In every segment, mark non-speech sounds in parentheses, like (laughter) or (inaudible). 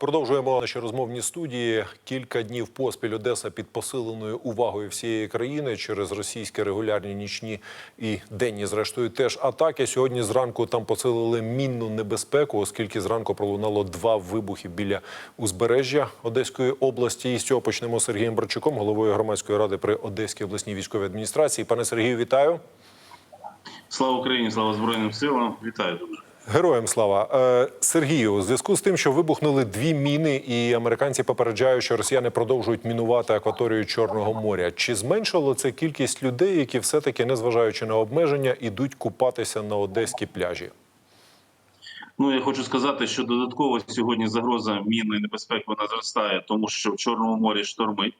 Продовжуємо наші розмовні студії. Кілька днів поспіль Одеса під посиленою увагою всієї країни через російські регулярні нічні і денні, зрештою, теж атаки. Сьогодні зранку там посилили мінну небезпеку, оскільки зранку пролунало два вибухи біля узбережжя Одеської області. І з цього почнемо з Сергієм Барчуком, головою громадської ради при Одеській обласній військовій адміністрації. Пане Сергію, вітаю. Слава Україні, слава Збройним силам. Вітаю дуже. Героям слава Е, Сергію. У зв'язку з тим, що вибухнули дві міни, і американці попереджають, що росіяни продовжують мінувати акваторію Чорного моря. Чи зменшило це кількість людей, які все-таки, незважаючи на обмеження, ідуть купатися на одеські пляжі? Ну я хочу сказати, що додатково сьогодні загроза мінної небезпеки вона зростає, тому що в Чорному морі штормить.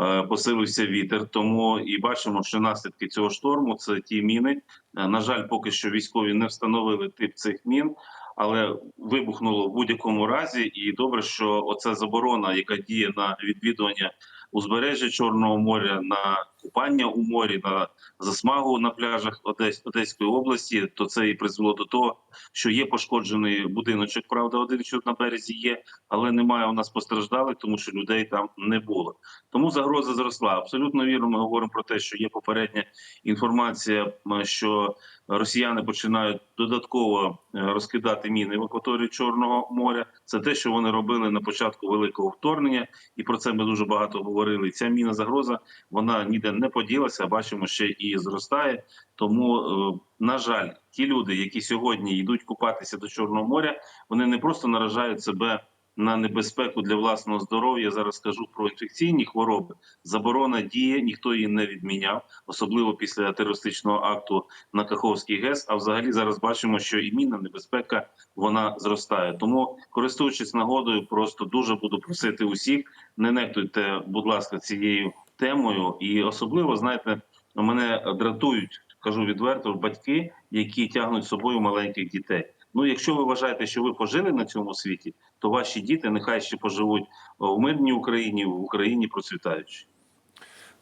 Е, Посилився вітер, тому і бачимо, що наслідки цього шторму це ті міни. Е, На жаль, поки що військові не встановили тип цих мін, але вибухнуло в будь-якому разі. І добре, що оця заборона, яка діє на відвідування узбережжя Чорного моря, на купання у морі, на засмагу на пляжах Одесь, Одеської області, то це і призвело до того, що є пошкоджений будиночок. Правда, один що на березі є, але немає у нас постраждалих, тому що людей там не було. Тому загроза зросла. Абсолютно вірно. Ми говоримо про те, що є попередня інформація, що росіяни починають додатково е, розкидати міни в акваторії Чорного моря. Це те, що вони робили на початку великого вторгнення, і про це ми дуже багато говорили. Ця міна загроза вона ніде поділася. а Бачимо, ще і зростає. Тому, е, на жаль, ті люди, які сьогодні йдуть купатися до Чорного моря, вони не просто наражають себе на небезпеку для власного здоров'я. Зараз скажу про інфекційні хвороби. Заборона діє, ніхто її не відміняв, особливо після терористичного акту на Каховський ГЕС. А взагалі зараз бачимо, що і мінна небезпека вона зростає. Тому, користуючись нагодою, просто дуже буду просити усіх, не нехтуйте, будь ласка, цією темою, і особливо знаєте, мене дратують. Кажу відверто, батьки, які тягнуть з собою маленьких дітей. Ну, якщо ви вважаєте, що ви пожили на цьому світі, то ваші діти нехай ще поживуть в мирній Україні, в Україні процвітаючи.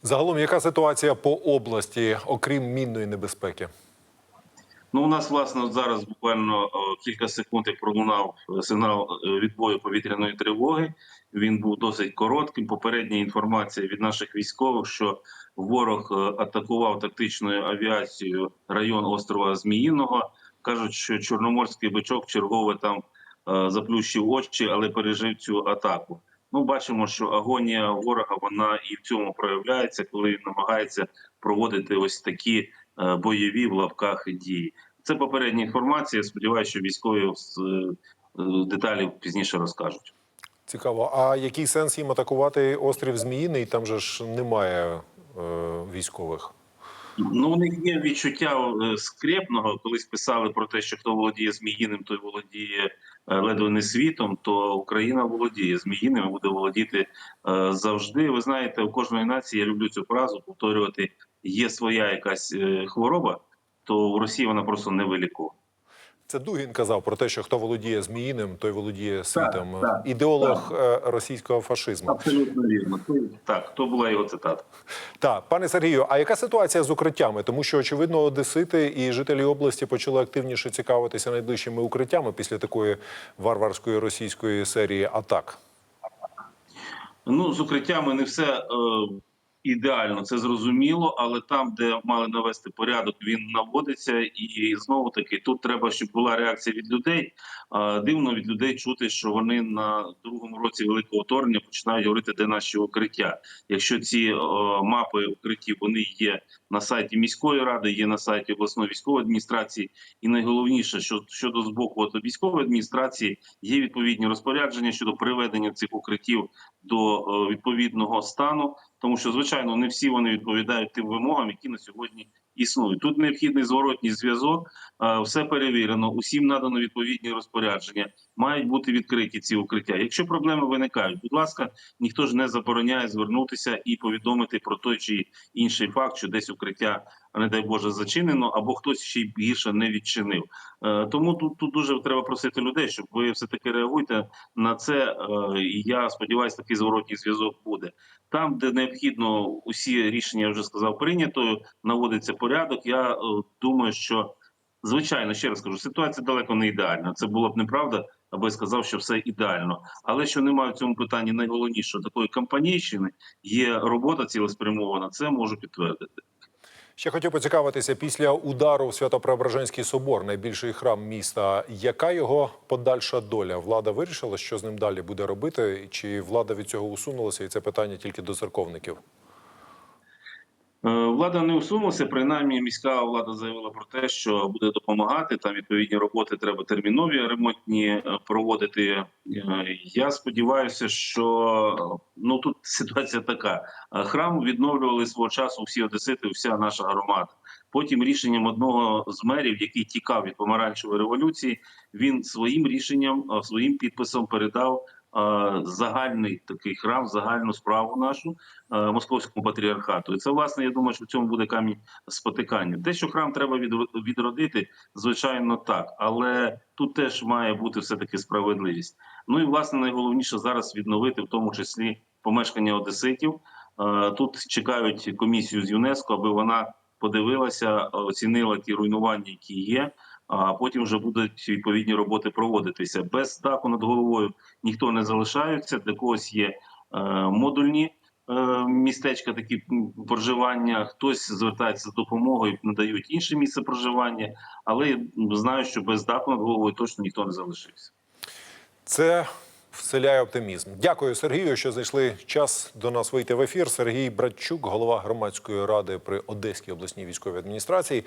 Загалом, яка ситуація по області, окрім мінної небезпеки? Ну, у нас власне зараз буквально е, кілька секунд як пролунав е, сигнал е, відбою повітряної тривоги. Він був досить коротким. Попередня інформація від наших військових, що ворог е, атакував тактичною авіацією район острова Зміїного. кажуть, що чорноморський бичок чергове там е, заплющив очі, але пережив цю атаку. Ну, бачимо, що агонія ворога вона і в цьому проявляється, коли він намагається проводити ось такі е, бойові в лавках дії. Це попередня інформація. Сподіваюся, що військові деталі пізніше розкажуть. Цікаво. А який сенс їм атакувати острів Зміїний? Там же ж немає е, військових. Ну, у них є відчуття е, скрепного. Колись писали про те, що хто володіє зміїним, той володіє е, ледве не світом. То Україна володіє зміїним буде володіти е, завжди. Ви знаєте, у кожної нації я люблю цю фразу повторювати: є своя якась хвороба, то у Росії вона просто не вилікована. Це Дугін казав про те, що хто володіє зміїним, той володіє світом. так, Ідеолог е, російського фашизму. Абсолютно вірно. Так, то була його цитата. Так, пане Сергію, а яка ситуація з укриттями? Тому що очевидно, одесити і жителі області почали активніше цікавитися найближчими укриттями після такої варварської російської серії атак. Ну, з укриттями не все е, ідеально, це зрозуміло, але там, де мали навести порядок, він наводиться. І знову таки тут треба, щоб була реакція від людей. Дивно від людей чути, що вони на другому році великого вторгнення починають говорити, де наші укриття. Якщо ці мапи укриттів вони є на сайті міської ради, є на сайті обласної військової адміністрації, і найголовніше, що щодо з боку військової адміністрації є відповідні розпорядження щодо приведення цих укриттів до відповідного стану, тому що звичайно не всі вони відповідають тим вимогам, які на сьогодні існують. Тут необхідний зворотній зв'язок, е, все перевірено, усім надано відповідні розпорядження. Мають бути відкриті ці укриття. Якщо проблеми виникають, будь ласка, ніхто ж не забороняє звернутися і повідомити про той чи інший факт, що десь укриття, не дай Боже, зачинено, або хтось ще й гірше не відчинив. Е, Тому тут, тут дуже треба просити людей, щоб ви все таки реагуйте на це. е, І я сподіваюся, такий зворотній зв'язок буде там, де необхідно усі рішення я вже сказав прийнято, наводиться порядок. Я е, думаю, що звичайно ще раз кажу, ситуація далеко не ідеальна. Це було б неправда аби сказав, що все ідеально. Але що немає в цьому питанні найголовніше такої кампанійщини, є робота цілеспрямована. Це можу підтвердити. Ще хотів поцікавитися після удару в Свято-Преображенський собор, найбільший храм міста. Яка його подальша доля? Влада вирішила, що з ним далі буде робити? Чи влада від цього усунулася? І це питання тільки до церковників. Е, Влада не усунулася. Принаймні, міська влада заявила про те, що буде допомагати. Там відповідні роботи треба термінові ремонтні е, проводити. Е, Я сподіваюся, що ну тут (laughs) ситуація така: храм відновлювали свого часу всі одесити, вся наша громада. Потім рішенням одного з мерів, який тікав від помаранчевої революції, він своїм рішенням, своїм підписом передав загальний такий храм, загальну справу нашу московському патріархату. І це власне я думаю, що в цьому буде камінь спотикання. Те, що храм треба відро- відродити, звичайно, так, але тут теж має бути все таки справедливість. Ну і власне найголовніше зараз відновити, в тому числі помешкання одеситів. Тут чекають комісію з ЮНЕСКО, аби вона подивилася, оцінила ті руйнування, які є. А потім вже будуть відповідні роботи проводитися. Без даху над головою ніхто не залишається. Для когось є е, модульні е, містечка, такі проживання. Хтось звертається за допомогою, надають інше місце проживання. Але я знаю, що без даху над головою точно ніхто не залишився. Це вселяє оптимізм. Дякую, Сергію, що знайшли час до нас вийти в ефір. Сергій Братчук, голова громадської ради при Одеській обласній військовій адміністрації.